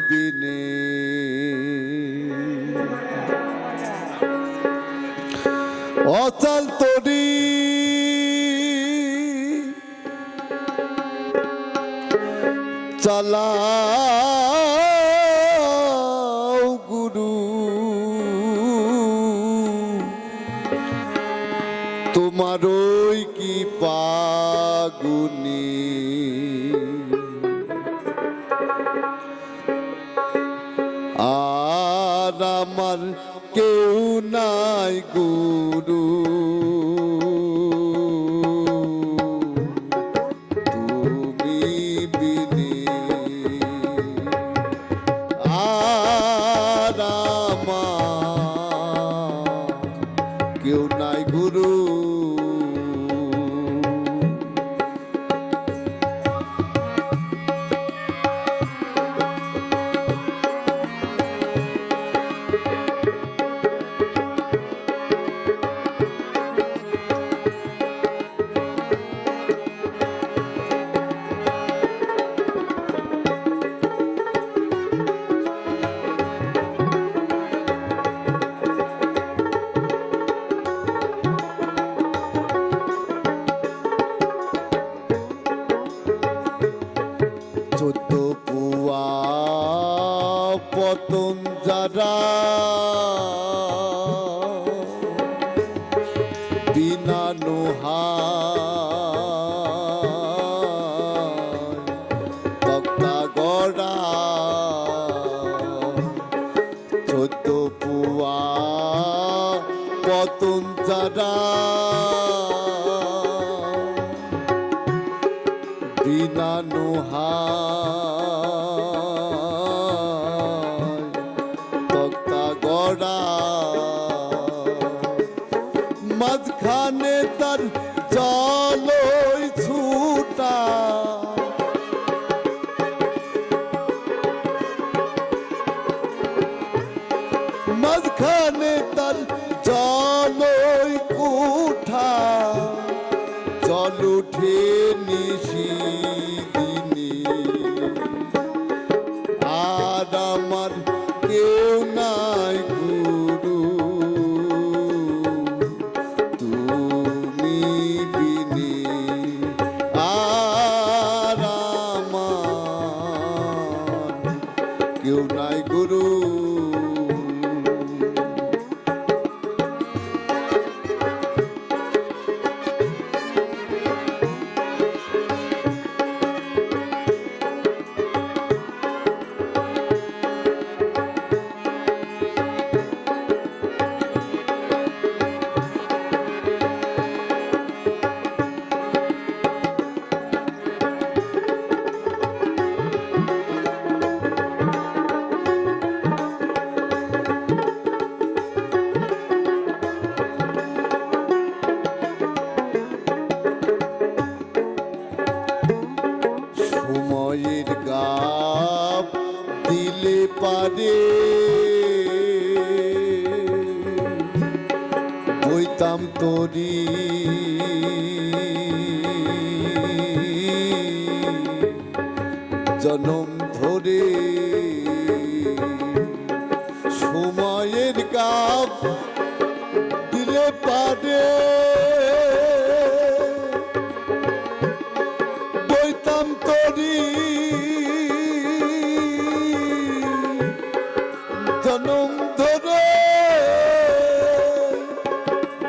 বিনে। অচল তরি। চালাও আমার কেউ নাই গুরু। চোদ্দ পুয়া পতন যারা। বিনা নোহা বিনা নোহায় তক্তা গড়া। মাঝখানে তার জলই ছুটা। মাঝখানে তার জলই কুঠা। জল উঠে নিশি পারে বইতাম তরি জনম ধরে সময়ের গাপ দিলে পারে। জনম ধরে।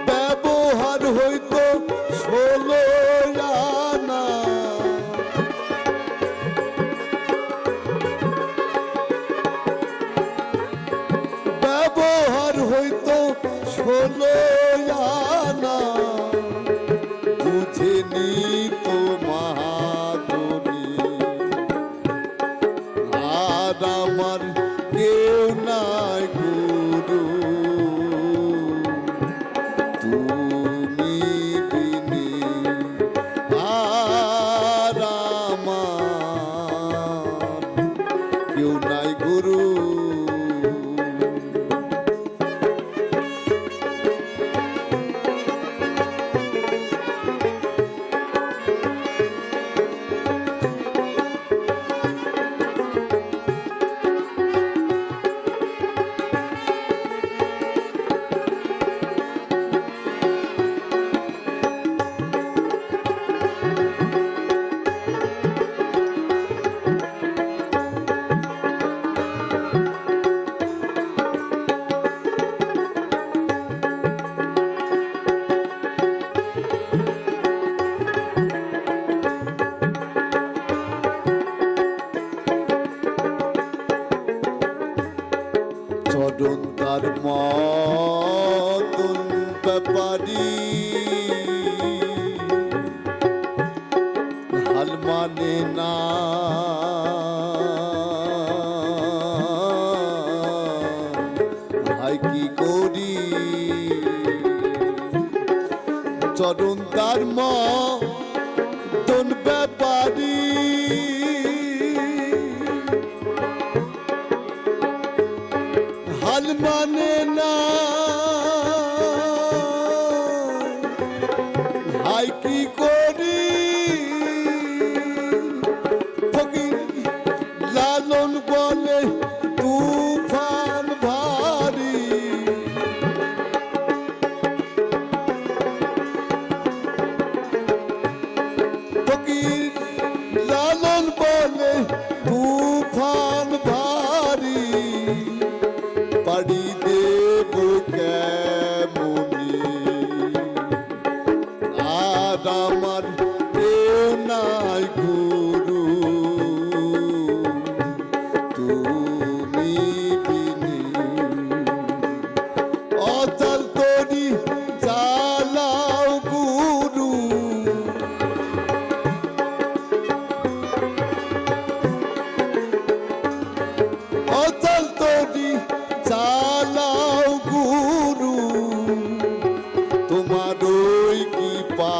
ব্যবহার হইতো ষোলো ব্যবহার হইতো ষোলো আনা। বুঝিনি আমার কেউ নাই গুরু। তুমি বিনি আর কেউ নাই গুরু। চরণ তার মতন ব্যাপারী। হাল মানে না। হাই কি করি? চরণ তার মতন ব্যাপারী। আমার কই কি পা